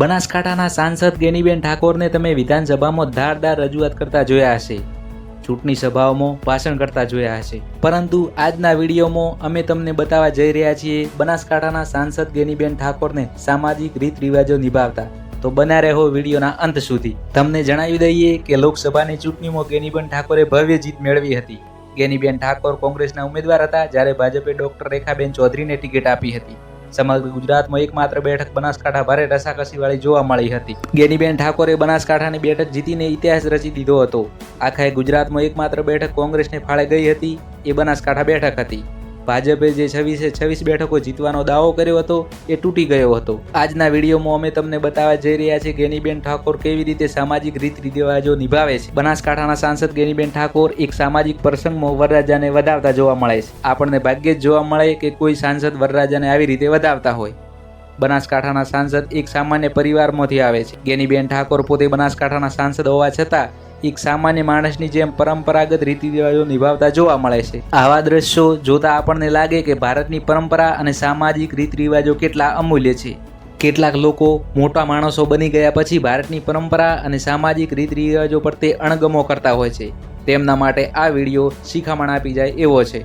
બનાસકાંઠાના સાંસદ ગેનીબેન ઠાકોરને તમે વિધાનસભામાં ધારદાર રજૂઆત કરતા જોયા હશે. ચૂંટણી સભાઓમાં ભાષણ કરતા જોયા હશે. પરંતુ આજના વિડીયોમાં અમે તમને બતાવવા જઈ રહ્યા છીએ બનાસકાંઠાના સાંસદ ગેનીબેન ઠાકોરને સામાજિક રીત રિવાજો નિભાવતા. તો બન્યા રહો વિડીયોના અંત સુધી. તમને જણાવી દઈએ કે લોકસભાની ચૂંટણીમાં ગેનીબેન ઠાકોરે ભવ્ય જીત મેળવી હતી. ગેનીબેન ઠાકોર કોંગ્રેસના ઉમેદવાર હતા, જ્યારે ભાજપે ડોક્ટર રેખાબેન ચૌધરીને ટિકિટ આપી હતી. સમગ્ર ગુજરાતમાં એકમાત્ર બેઠક બનાસકાંઠા ભારે રસાકસીવાળી જોવા મળી હતી. ગેનીબેન ઠાકોરે બનાસકાંઠાની બેઠક જીતીને ઇતિહાસ રચી દીધો હતો. આખા ગુજરાતમાં એકમાત્ર બેઠક કોંગ્રેસને ફાળે ગઈ હતી. એ બનાસકાંઠા બેઠક હતી. ભાજપે જે છવ્વીસે છવ્વીસ બેઠકો જીતવાનો દાવો કર્યો હતો, એ તૂટી ગયો હતો. આજના વિડીયોમાં અમે તમને બતાવવા જઈ રહ્યા છીએ ગેનીબેન ઠાકોર કેવી રીતે સામાજિક રીત રિવાજો નિભાવે છે. બનાસકાંઠાના સાંસદ ગેનીબેન ઠાકોર એક સામાજિક પ્રસંગમાં વરરાજાને વધાવતા જોવા મળે છે. આપણને ભાગ્યે જ જોવા મળે કે કોઈ સાંસદ વરરાજાને આવી રીતે વધાવતા હોય. બનાસકાંઠાના સાંસદ એક સામાન્ય પરિવારમાંથી આવે છે. ગેનીબેન ઠાકોર પોતે બનાસકાંઠાના સાંસદ હોવા છતાં એક સામાન્ય માણસની જેમ પરંપરાગત રીતિ રિવાજો નિભાવતા જોવા મળે છે. આવા દ્રશ્યો જોતા આપણને લાગે કે ભારતની પરંપરા અને સામાજિક રીત રિવાજો કેટલા અમૂલ્ય છે. કેટલાક લોકો મોટા માણસો બની ગયા પછી ભારતની પરંપરા અને સામાજિક રીત રિવાજો પર તે અણગમો કરતા હોય છે. તેમના માટે આ વીડિયો શિખામણ આપી જાય એવો છે.